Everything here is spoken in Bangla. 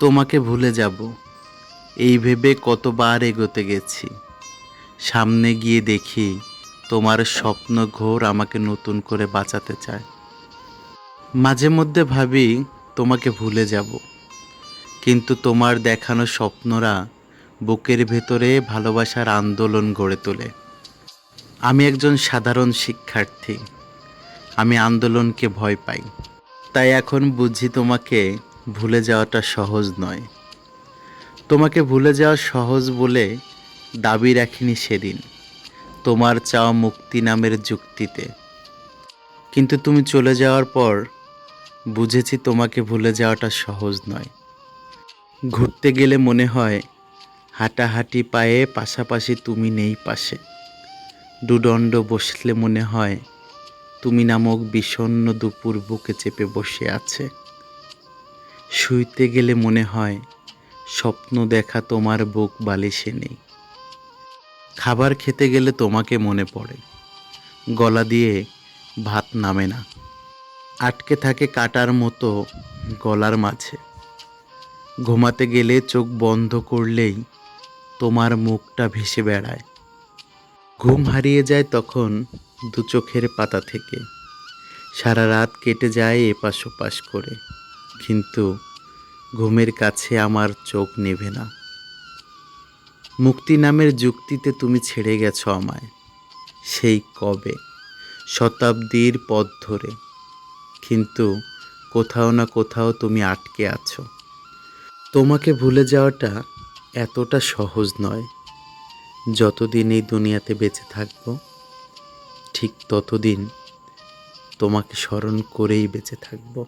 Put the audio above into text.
তোমাকে ভুলে যাব। এই ভেবে কতবার এগোতে গেছি। সামনে গিয়ে দেখি তোমার স্বপ্ন ঘোর আমাকে নতুন করে বাঁচাতে চায়। মাঝে মধ্যে ভাবি তোমাকে ভুলে যাব। কিন্তু তোমার দেখানো স্বপ্নরা বুকের ভেতরে ভালোবাসার আন্দোলন গড়ে তোলে। আমি একজন সাধারণ শিক্ষার্থী। আমি আন্দোলনকে ভয় পাই। তাই এখন বুঝি তোমাকে ভুলে যাওয়াটা সহজ নয়। তোমাকে ভুলে যাওয়া সহজ বলে দাবি রাখিনি সেদিন, তোমার চাওয়া মুক্তি নামের যুক্তিতে। কিন্তু তুমি চলে যাওয়ার পর বুঝেছি তোমাকে ভুলে যাওয়াটা সহজ নয়। ঘুরতে গেলে মনে হয় হাঁটাহাঁটি পায়ে পাশাপাশি তুমি নেই পাশে। দুদণ্ড বসলে মনে হয় তুমি নামক বিষণ্ণ দুপুর বুকে চেপে বসে আছে। শুইতে গেলে মনে হয়, স্বপ্ন দেখা তোমার বুক বালিশে নেই। খাবার খেতে গেলে তোমাকে মনে পড়ে, গলা দিয়ে ভাত নামে না। আটকে থাকে কাটার মতো গলার মাঝে। ঘুমাতে গেলে চোখ বন্ধ করলেই তোমার মুখটা ভেসে বেড়ায়। ঘুম হারিয়ে যায় তখন দু চোখের পাতা থেকে। সারা রাত কেটে যায় এপাশ ওপাশ করে। কিন্তু ঘুমের কাছে আমার চোখ নেভে না। মুক্তি নামের যুক্তিতে তুমি ছেড়ে গেছো আমায়। সেই কবে? শতাব্দীর পথ ধরে। কিন্তু কোথাও না কোথাও তুমি আটকে আছো। তোমাকে ভুলে যাওয়াটা এতটা সহজ নয়। যতদিন এই দুনিয়াতে বেঁচে থাকব, ঠিক ততদিন তোমাকে স্মরণ করেই বেঁচে থাকব।